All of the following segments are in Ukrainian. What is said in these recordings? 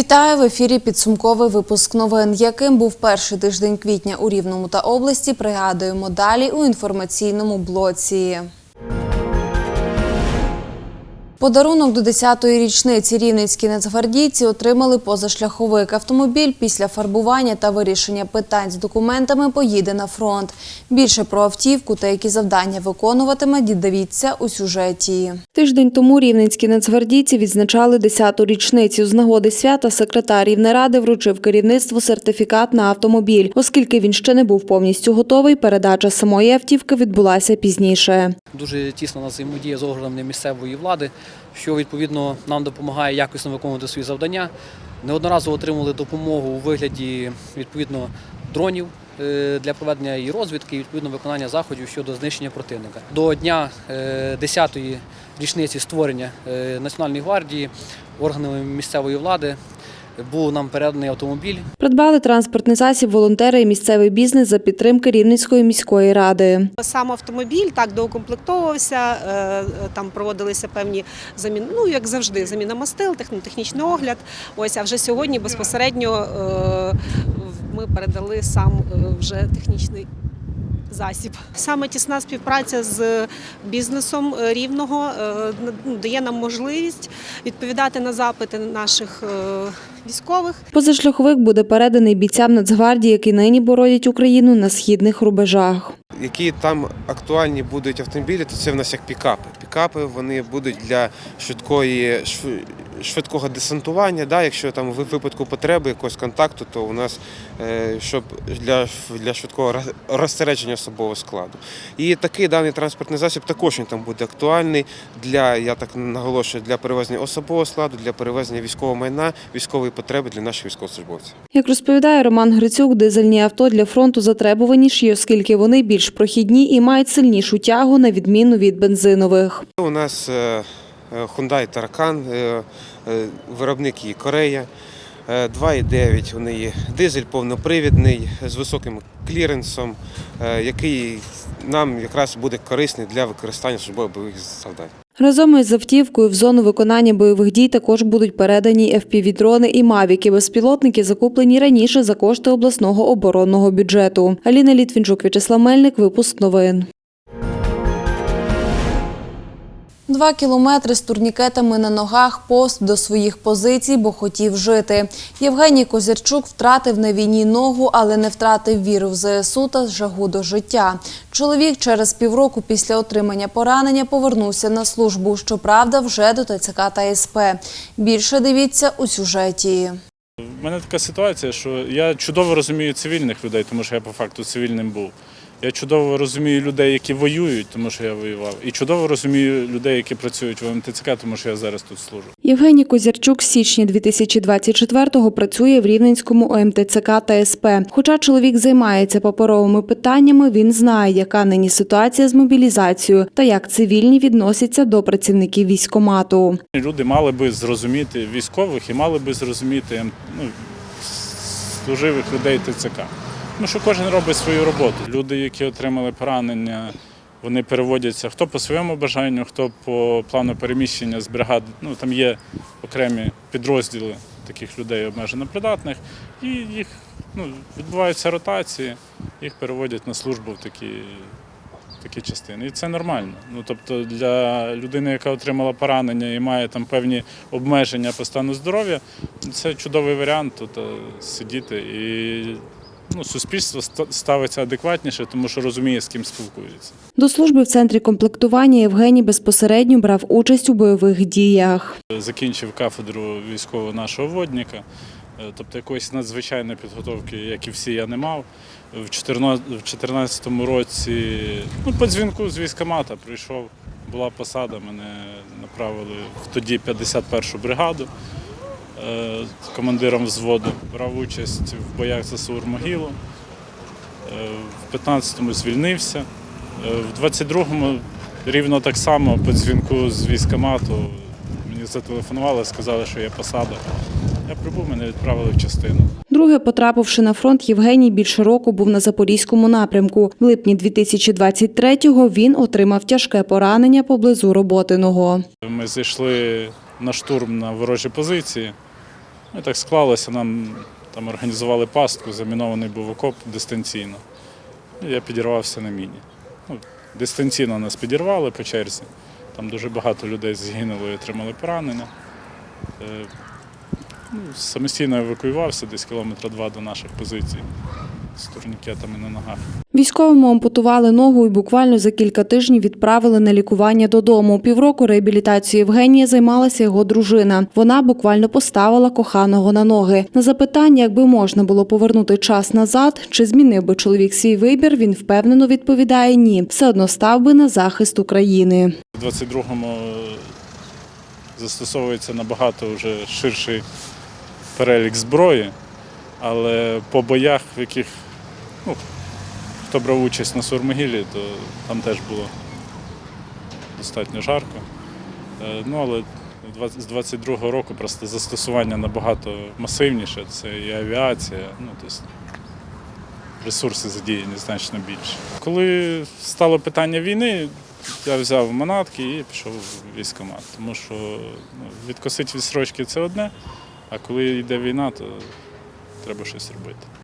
Вітаю в ефірі. Підсумковий випуск новин. Яким був перший тиждень квітня у Рівному та області? Пригадуємо далі у інформаційному блоці. Подарунок до 10-ї річниці рівненські нацгвардійці отримали позашляховик. Автомобіль після фарбування та вирішення питань з документами поїде на фронт. Більше про автівку та які завдання виконуватиме, дивіться у сюжеті. Тиждень тому рівненські нацгвардійці відзначали 10-ту річницю. З нагоди свята секретар Рівнеради вручив керівництву сертифікат на автомобіль. Оскільки він ще не був повністю готовий, передача самої автівки відбулася пізніше. Дуже тісно на взаємодія з органами місцевої влади, що відповідно нам допомагає якісно виконувати свої завдання. Неодноразово отримали допомогу у вигляді відповідно дронів е, для проведення і розвідки, і відповідно виконання заходів щодо знищення противника. До дня е, 10-ї річниці створення е, Національної гвардії органами місцевої влади був нам переданий автомобіль. Придбали транспортний засіб волонтери і місцевий бізнес за підтримки Рівненської міської ради. Сам автомобіль так доукомплектовувався, е, там проводилися певні заміни, ну як завжди, заміна мастил, техні- технічний огляд. Ось, а вже сьогодні безпосередньо е, ми передали сам е, вже технічний. Засіб саме тісна співпраця з бізнесом рівного дає нам можливість відповідати на запити наших військових. Позашляховик буде переданий бійцям Нацгвардії, які нині бородять Україну на східних рубежах. Які там актуальні будуть автомобілі, то це в нас як пікапи. Пікапи вони будуть для швидкої швидкого десантування. Да, якщо там в випадку потреби якогось контакту, то у нас е, щоб для, для швидкого роз- розсередження особового складу. І такий даний транспортний засіб також він там буде актуальний для, я так наголошую, для перевезення особового складу, для перевезення військового майна, військової потреби для наших військовослужбовців. Як розповідає Роман Грицюк, дизельні авто для фронту затребуваніші, оскільки вони більш прохідні і мають сильнішу тягу на відміну від бензинових. У нас е, е, Hyundai Таракан, е, виробник її Корея. Е, 2,9 у неї дизель повнопривідний з високим кліренсом, який нам якраз буде корисний для використання службових завдань. Разом із автівкою в зону виконання бойових дій також будуть передані FPV-дрони і мавіки. Безпілотники закуплені раніше за кошти обласного оборонного бюджету. Аліна Літвінчук, В'ячеслав Мельник, випуск новин. Два кілометри з турнікетами на ногах пост до своїх позицій, бо хотів жити. Євгеній Козірчук втратив на війні ногу, але не втратив віру в ЗСУ та жагу до життя. Чоловік через півроку після отримання поранення повернувся на службу. Щоправда, вже до ТЦК та СП. Більше дивіться у сюжеті. У мене така ситуація, що я чудово розумію цивільних людей, тому що я по факту цивільним був. Я чудово розумію людей, які воюють, тому що я воював. І чудово розумію людей, які працюють в МТЦК, тому що я зараз тут служу. Євгеній Козірчук з січня 2024-го працює в Рівненському ОМТЦК та СП. Хоча чоловік займається паперовими питаннями, він знає, яка нині ситуація з мобілізацією та як цивільні відносяться до працівників військомату. Люди мали би зрозуміти військових і мали би зрозуміти ем, ну, служивих людей ТЦК. Ну що кожен робить свою роботу. Люди, які отримали поранення, вони переводяться хто по своєму бажанню, хто по плану переміщення з бригади. Ну там є окремі підрозділи таких людей обмежено придатних, і їх ну, відбуваються ротації, їх переводять на службу в такі. Такі частини, і це нормально. Ну тобто для людини, яка отримала поранення і має там певні обмеження по стану здоров'я, це чудовий варіант тут сидіти і ну, суспільство ставиться адекватніше, тому що розуміє, з ким спілкується. До служби в центрі комплектування Євгеній безпосередньо брав участь у бойових діях. Закінчив кафедру військового нашого водника. Е, Тобто якоїсь надзвичайної підготовки, як і всі, я не мав. В 2014 році, ну, по дзвінку з військкомата прийшов, була посада, мене направили в тоді 51-шу бригаду командиром взводу. Брав участь в боях за Саур-Могилу. Е, В 15-му звільнився. Е, В 22-му рівно так само по дзвінку з військкомату мені зателефонували, сказали, що є посада. Я прибув, мене відправили в частину. Друге, потрапивши на фронт, Євгеній більше року був на запорізькому напрямку. В липні 2023-го він отримав тяжке поранення поблизу Роботиного. Ми зайшли на штурм на ворожі позиції. Ну, і так склалося, нам там організували пастку, замінований був окоп дистанційно. І я підірвався на міні. Ну, дистанційно нас підірвали по черзі. Там дуже багато людей згинуло і отримали поранення. Е, ну, самостійно евакуювався десь кілометра два до наших позицій з турнікетами на ногах. Військовому ампутували ногу і буквально за кілька тижнів відправили на лікування додому. Півроку реабілітацією Євгенія займалася його дружина. Вона буквально поставила коханого на ноги. На запитання, якби можна було повернути час назад, чи змінив би чоловік свій вибір, він впевнено відповідає ні. Все одно став би на захист України. У 22-му застосовується набагато вже ширший перелік зброї, але по боях, в яких ну, хто брав участь на Сурмогілі, то там теж було достатньо жарко. Е, Ну, але з 22-го року просто застосування набагато масивніше, це і авіація, ну, тобто ресурси задіяні значно більше. Коли стало питання війни, я взяв манатки і пішов в військкомат. Тому що ну, відкосити відсрочки це одне, а коли йде війна, то треба щось робити.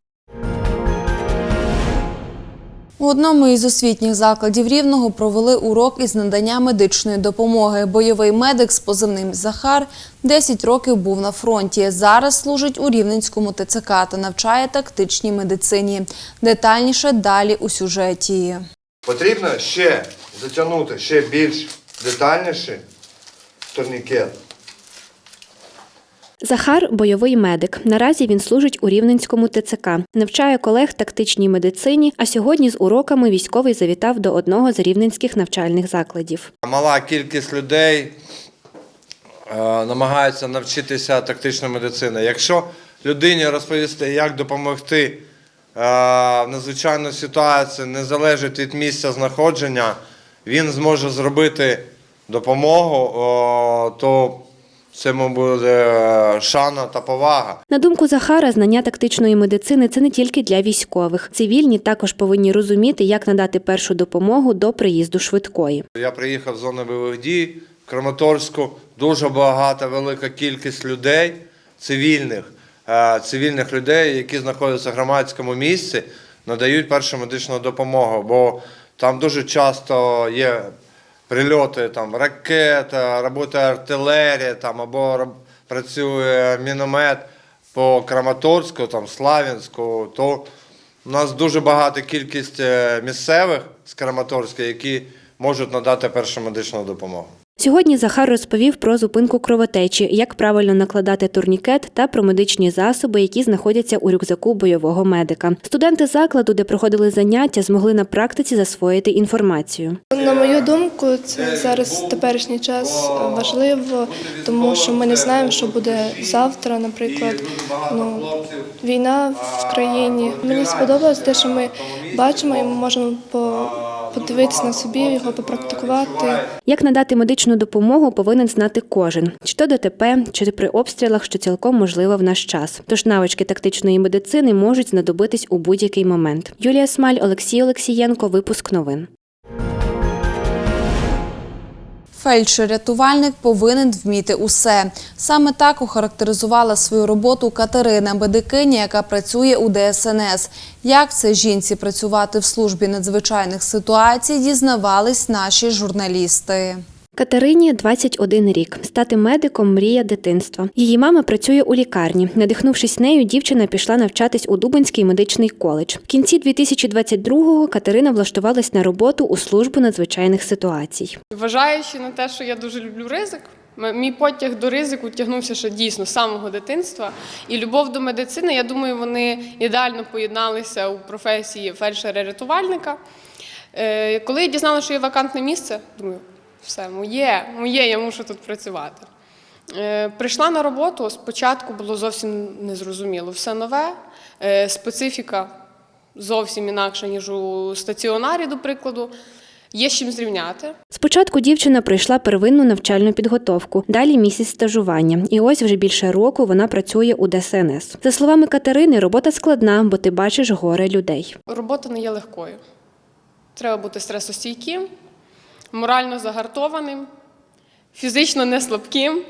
У одному із освітніх закладів Рівного провели урок із надання медичної допомоги. Бойовий медик з позивним Захар 10 років був на фронті. Зараз служить у Рівненському ТЦК та навчає тактичній медицині. Детальніше далі у сюжеті. Потрібно ще затягнути ще більш детальніше турнікет. Захар бойовий медик. Наразі він служить у Рівненському ТЦК, навчає колег тактичній медицині. А сьогодні з уроками військовий завітав до одного з рівненських навчальних закладів. Мала кількість людей е, намагаються навчитися тактичної медицини. Якщо людині розповісти, як допомогти е, в надзвичайній ситуації, не залежить від місця знаходження, він зможе зробити допомогу, то це буде шана та повага. На думку Захара, знання тактичної медицини це не тільки для військових. Цивільні також повинні розуміти, як надати першу допомогу до приїзду швидкої. Я приїхав з зони бойових дій в Краматорську. Дуже багата, велика кількість людей, цивільних, е, цивільних людей, які знаходяться в громадському місці, надають першу медичну допомогу. Бо там дуже часто є прильоти там, ракета, робота артилерія там, або працює міномет по Краматорську, там, Славянську, то у нас дуже багата кількість е, місцевих з Краматорська, які можуть надати першу медичну допомогу. Сьогодні Захар розповів про зупинку кровотечі, як правильно накладати турнікет та про медичні засоби, які знаходяться у рюкзаку бойового медика. Студенти закладу, де проходили заняття, змогли на практиці засвоїти інформацію. На мою думку, це зараз теперішній час важливо, тому що ми не знаємо, що буде завтра, наприклад. Ну, війна в країні. Мені сподобалось те, що ми бачимо, і ми можемо по- подивитися на собі, його попрактикувати. Як надати медичну допомогу, повинен знати кожен, чи то ДТП, чи при обстрілах, що цілком можливо в наш час. Тож навички тактичної медицини можуть знадобитись у будь-який момент. Юлія Смаль, Олексій Олексієнко, випуск новин. Фельдшер-рятувальник повинен вміти усе. Саме так охарактеризувала свою роботу Катерина Бедикиня, яка працює у ДСНС. Як це жінці працювати в службі надзвичайних ситуацій, дізнавались наші журналісти. Катерині 21 рік. Стати медиком мрія дитинства. Її мама працює у лікарні. Надихнувшись нею, дівчина пішла навчатись у Дубинський медичний коледж. В кінці 2022-го Катерина влаштувалась на роботу у службу надзвичайних ситуацій. Зважаючи на те, що я дуже люблю ризик, мій потяг до ризику тягнувся ще дійсно з самого дитинства. І любов до медицини, я думаю, вони ідеально поєдналися у професії фельдшера-рятувальника. Е, Коли я дізналася, що є вакантне місце, думаю, все, моє, моє, я мушу тут працювати. Е, Прийшла на роботу, спочатку було зовсім незрозуміло. Все нове, е, специфіка зовсім інакша, ніж у стаціонарі, до прикладу. Є з чим зрівняти. Спочатку дівчина пройшла первинну навчальну підготовку, далі місяць стажування. І ось вже більше року вона працює у ДСНС. За словами Катерини, робота складна, бо ти бачиш горе людей. Робота не є легкою. Треба бути стресостійким, морально загартованим, фізично не слабким.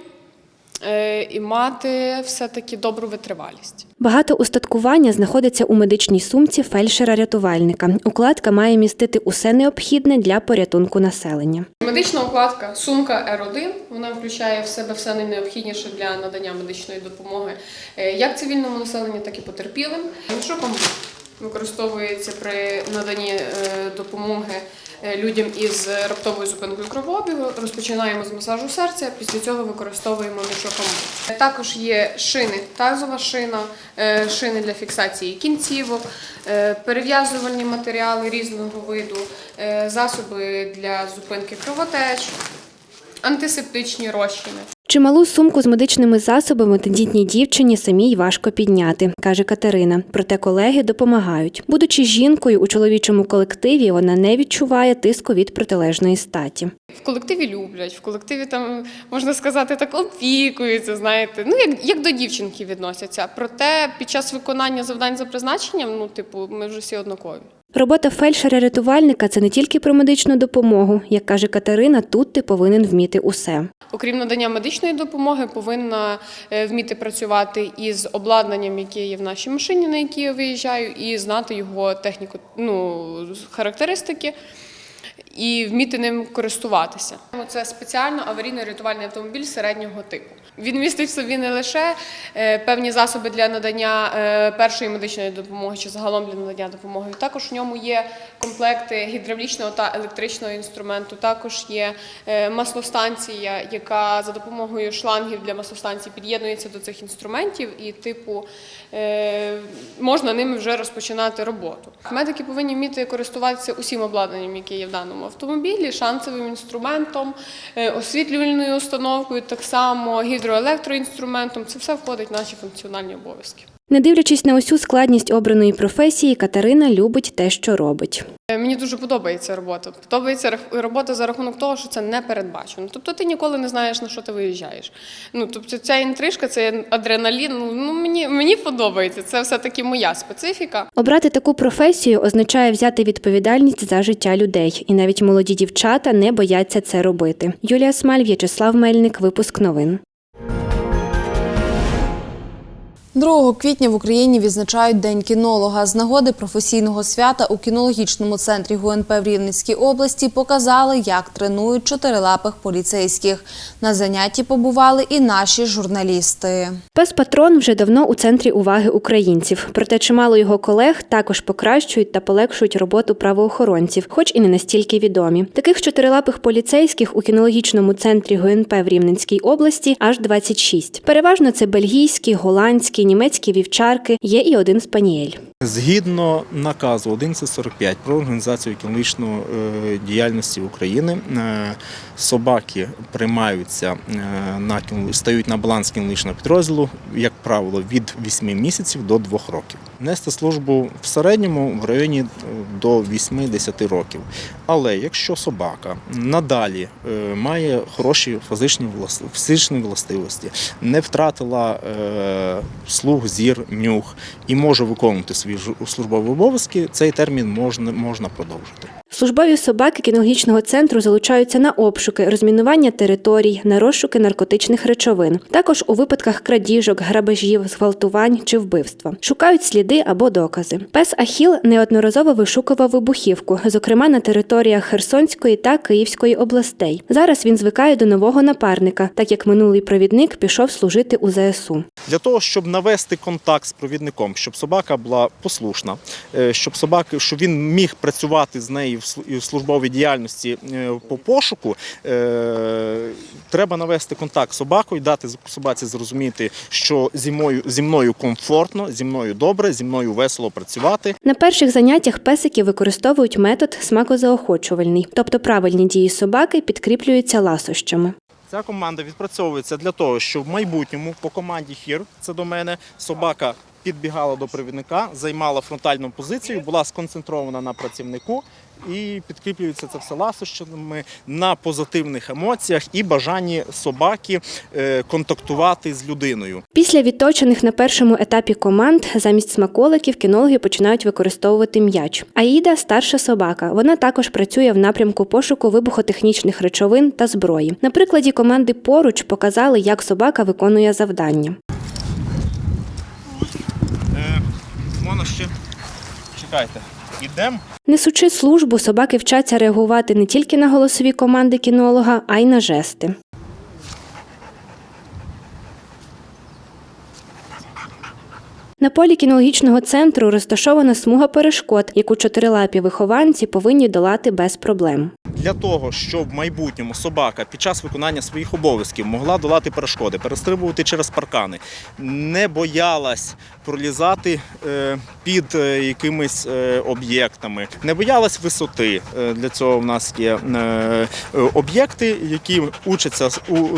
е, і мати все-таки добру витривалість. Багато устаткування знаходиться у медичній сумці фельдшера-рятувальника. Укладка має містити усе необхідне для порятунку населення. Медична укладка сумка R1, вона включає в себе все найнеобхідніше для надання медичної допомоги е, як цивільному населенню, так і потерпілим. Мікшоком використовується при наданні е, допомоги е, людям із раптовою зупинкою кровообігу. Розпочинаємо з масажу серця, після цього використовуємо мішоком. Також є шини, тазова шина, е, шини для фіксації кінцівок, е, перев'язувальні матеріали різного виду, е, засоби для зупинки кровотеч, антисептичні розчини. Чималу сумку з медичними засобами тендітній дівчині самій важко підняти, каже Катерина. Проте колеги допомагають. Будучи жінкою у чоловічому колективі, вона не відчуває тиску від протилежної статі. В колективі люблять, в колективі там можна сказати так опікуються. Знаєте, ну як, як до дівчинки відносяться. Проте під час виконання завдань за призначенням, ну типу, ми вже всі однакові. Робота фельдшера-рятувальника це не тільки про медичну допомогу. Як каже Катерина, тут ти повинен вміти усе. Окрім надання медичної допомоги, повинна е, вміти працювати із обладнанням, яке є в нашій машині, на якій я виїжджаю, і знати його техніку, ну характеристики. І вміти ним користуватися. Це спеціально аварійно-рятувальний автомобіль середнього типу. Він містить в собі не лише е, певні засоби для надання е, першої медичної допомоги чи загалом для надання допомоги. Також в ньому є комплекти гідравлічного та електричного інструменту. Також є е, маслостанція, яка за допомогою шлангів для маслостанції під'єднується до цих інструментів, і типу можна ними вже розпочинати роботу. Медики повинні вміти користуватися усім обладнанням, яке є в даному автомобілі, шанцевим інструментом, е, освітлювальною установкою, так само гідроелектроінструментом. Це все входить в наші функціональні обов'язки. Не дивлячись на усю складність обраної професії, Катерина любить те, що робить. Е, Мені дуже подобається робота. Подобається робота за рахунок того, що це не передбачено. Тобто ти ніколи не знаєш, на що ти виїжджаєш. Ну тобто ця інтрижка, це адреналін. Ну ну, мені, мені подобається. Це все таки моя специфіка. Обрати таку професію означає взяти відповідальність за життя людей, і навіть молоді дівчата не бояться це робити. Юлія Смаль, В'ячеслав Мельник, випуск новин. 2 квітня в Україні відзначають День кінолога. З нагоди професійного свята у кінологічному центрі ГУНП в Рівненській області показали, як тренують чотирилапих поліцейських. На занятті побували і наші журналісти. Пес Патрон вже давно у центрі уваги українців. Проте чимало його колег також покращують та полегшують роботу правоохоронців, хоч і не настільки відомі. Таких чотирилапих поліцейських у кінологічному центрі ГУНП в Рівненській області аж 26. Переважно це бельгійські, голландські, німецькі вівчарки. Є і один спаніель. Згідно наказу 1145 про організацію економічної е, діяльності України, е, собаки приймаються е, на стають на баланс кінологічного підрозділу, як правило, від 8 місяців до 2 років. Нести службу в середньому в районі е, до 8-10 років. Але якщо собака надалі е, має хороші фізичні влас- властивості, не втратила е, слух, зір, нюх і може виконувати свої службові обов'язки, цей термін можна, можна продовжити. Службові собаки кінологічного центру залучаються на обшуки, розмінування територій, на розшуки наркотичних речовин, також у випадках крадіжок, грабежів, зґвалтувань чи вбивства. Шукають сліди або докази. Пес Ахіл неодноразово вишукував вибухівку, зокрема на територіях Херсонської та Київської областей. Зараз він звикає до нового напарника, так як минулий провідник пішов служити у ЗСУ. Для того, щоб навести контакт з провідником, щоб собака була послушна, е, щоб собака, щоб він міг працювати з нею в в службовій діяльності е, по пошуку, е, треба навести контакт з собакою, дати собаці зрозуміти, що зі мною, зі мною комфортно, зі мною добре, зі мною весело працювати. На перших заняттях песики використовують метод смакозаохочувальний, тобто правильні дії собаки підкріплюються ласощами. Ця команда відпрацьовується для того, щоб в майбутньому по команді хір, це до мене, собака підбігала до провідника, займала фронтальну позицію, була сконцентрована на працівнику і підкріплюється це все ласощами на позитивних емоціях і бажанні собаки е, контактувати з людиною. Після відточених на першому етапі команд замість смаколиків кінологи починають використовувати м'яч. Аїда старша собака. Вона також працює в напрямку пошуку вибухотехнічних речовин та зброї. На прикладі команди поруч показали, як собака виконує завдання. Можна ще чекайте. Ідемо. Несучи службу, собаки вчаться реагувати не тільки на голосові команди кінолога, а й на жести. На полі кінологічного центру розташована смуга перешкод, яку чотирилапі вихованці повинні долати без проблем. Для того, щоб в майбутньому собака під час виконання своїх обов'язків могла долати перешкоди, перестрибувати через паркани, не боялась пролізати е, під е, якимись е, об'єктами, не боялась висоти. Для цього в нас є об'єкти, які учаться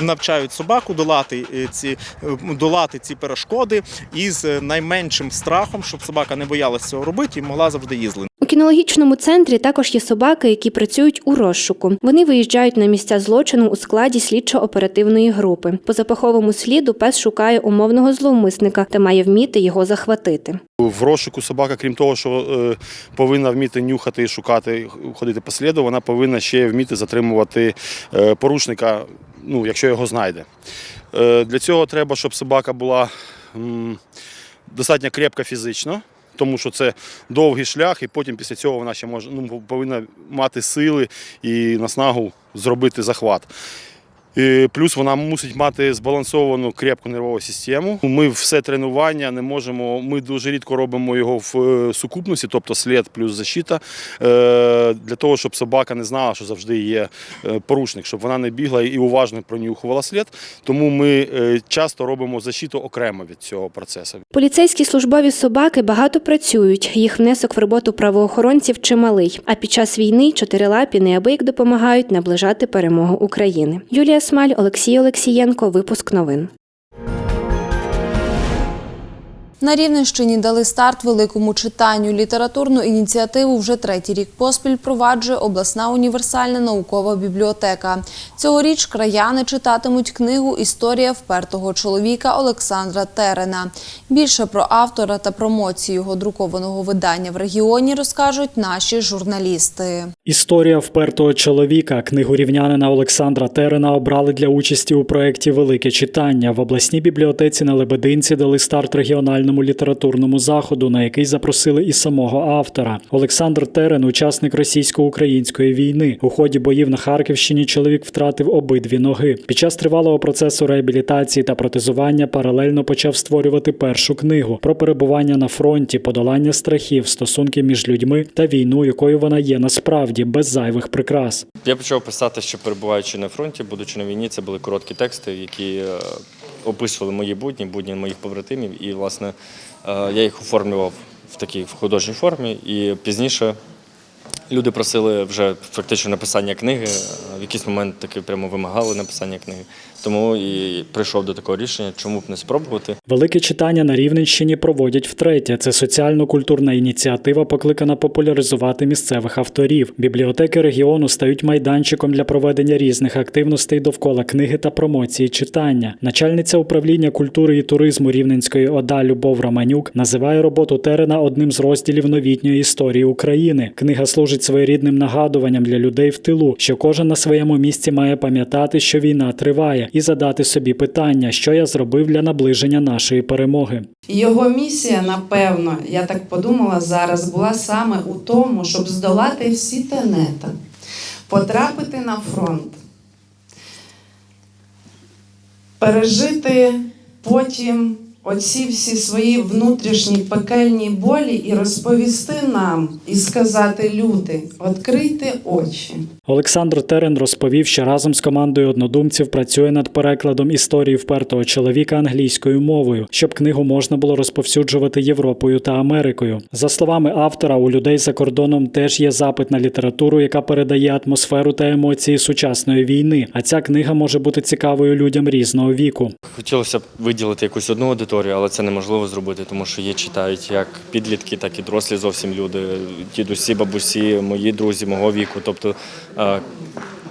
навчають собаку долати ці долати ці перешкоди із е, найменшим страхом, щоб собака не боялась цього робити і могла завжди їздити. У кінологічному центрі також є собаки, які працюють у розшуку. Вони виїжджають на місця злочину у складі слідчо-оперативної групи. По запаховому сліду пес шукає умовного зловмисника та має вміти його захватити. В розшуку собака, крім того, що е, повинна вміти нюхати і шукати, ходити по сліду, вона повинна ще вміти затримувати е, порушника, ну, якщо його знайде. Е, для цього треба, щоб собака була достатньо крепка фізично, тому що це довгий шлях, і потім після цього вона ще може, ну, повинна мати сили і наснагу зробити захват. Плюс вона мусить мати збалансовану крепку нервову систему. Ми все тренування не можемо. Ми дуже рідко робимо його в е, сукупності, тобто слід плюс защита, е, для того, щоб собака не знала, що завжди є е, порушник, щоб вона не бігла і уважно пронюхувала слід. Тому ми часто робимо защиту окремо від цього процесу. Поліцейські службові собаки багато працюють. Їх внесок в роботу правоохоронців чималий. А під час війни чотирилапі неабияк допомагають наближати перемогу України. Юлія Смаль, Олексій Олексієнко. Випуск новин. На Рівненщині дали старт великому читанню. Літературну ініціативу вже третій рік поспіль проваджує обласна універсальна наукова бібліотека. Цьогоріч краяни читатимуть книгу Історія впертого чоловіка Олександра Терена. Більше про автора та промоцію його друкованого видання в регіоні розкажуть наші журналісти. Історія впертого чоловіка. Книгу рівнянина Олександра Терена обрали для участі у проєкті Велике читання. В обласній бібліотеці на Лебединці дали старт регіональному літературному заходу, на який запросили і самого автора. Олександр Терен, учасник російсько-української війни. У ході боїв на Харківщині чоловік втратив обидві ноги. Під час тривалого процесу реабілітації та протезування паралельно почав створювати першу книгу про перебування на фронті, подолання страхів, стосунки між людьми та війну, якою вона є насправді без зайвих прикрас. Я почав писати, що перебуваючи на фронті, будучи на війні, це були короткі тексти, які е, описували мої будні, будні моїх побратимів. І, власне, е, я їх оформлював в такій художній формі. І пізніше люди просили вже фактично написання книги. В якийсь момент таки прямо вимагали написання книги. Тому і прийшов до такого рішення, чому б не спробувати. Велике читання на Рівненщині проводять втретє. Це соціально-культурна ініціатива, покликана популяризувати місцевих авторів. Бібліотеки регіону стають майданчиком для проведення різних активностей довкола книги та промоції читання. Начальниця управління культури і туризму Рівненської ОДА Любов Романюк називає роботу Терена одним з розділів новітньої історії України. Книга служить своєрідним нагадуванням для людей в тилу, що кожен на своєму місці має пам'ятати, що війна триває, і задати собі питання, що я зробив для наближення нашої перемоги. Його місія, напевно, я так подумала зараз, була саме у тому, щоб здолати всі тенета, потрапити на фронт, пережити потім оці всі свої внутрішні пекельні болі і розповісти нам, і сказати: люди, відкрийте очі. Олександр Терен розповів, що разом з командою однодумців працює над перекладом історії впертого чоловіка англійською мовою, щоб книгу можна було розповсюджувати Європою та Америкою. За словами автора, у людей за кордоном теж є запит на літературу, яка передає атмосферу та емоції сучасної війни. А ця книга може бути цікавою людям різного віку. Хотілося б виділити якусь одну аудиторію, але це неможливо зробити, тому що є читають як підлітки, так і дорослі зовсім люди, дідусі, бабусі, мої друзі, мого віку. Тобто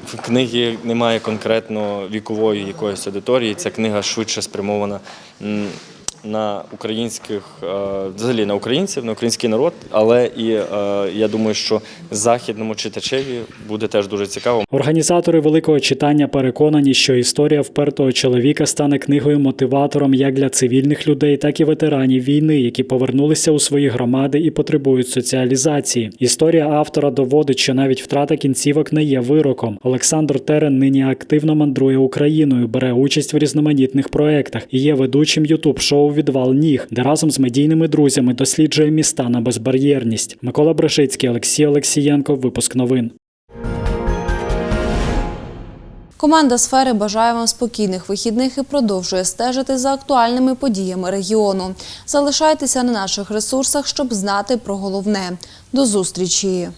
в книги немає конкретно вікової якоїсь аудиторії. Ця книга швидше спрямована на українських, е, взагалі на українців, на український народ, але і е, я думаю, що західному читачеві буде теж дуже цікаво. Організатори великого читання переконані, що історія впертого чоловіка стане книгою мотиватором як для цивільних людей, так і ветеранів війни, які повернулися у свої громади і потребують соціалізації. Історія автора доводить, що навіть втрата кінцівок не є вироком. Олександр Терен нині активно мандрує Україною, бере участь в різноманітних проектах і є ведучим ютуб шоу Відвал ніг, де разом з медійними друзями досліджує міста на безбар'єрність. Микола Брешицький, Олексій Олексієнко. Випуск новин. Команда сфери бажає вам спокійних вихідних і продовжує стежити за актуальними подіями регіону. Залишайтеся на наших ресурсах, щоб знати про головне. До зустрічі!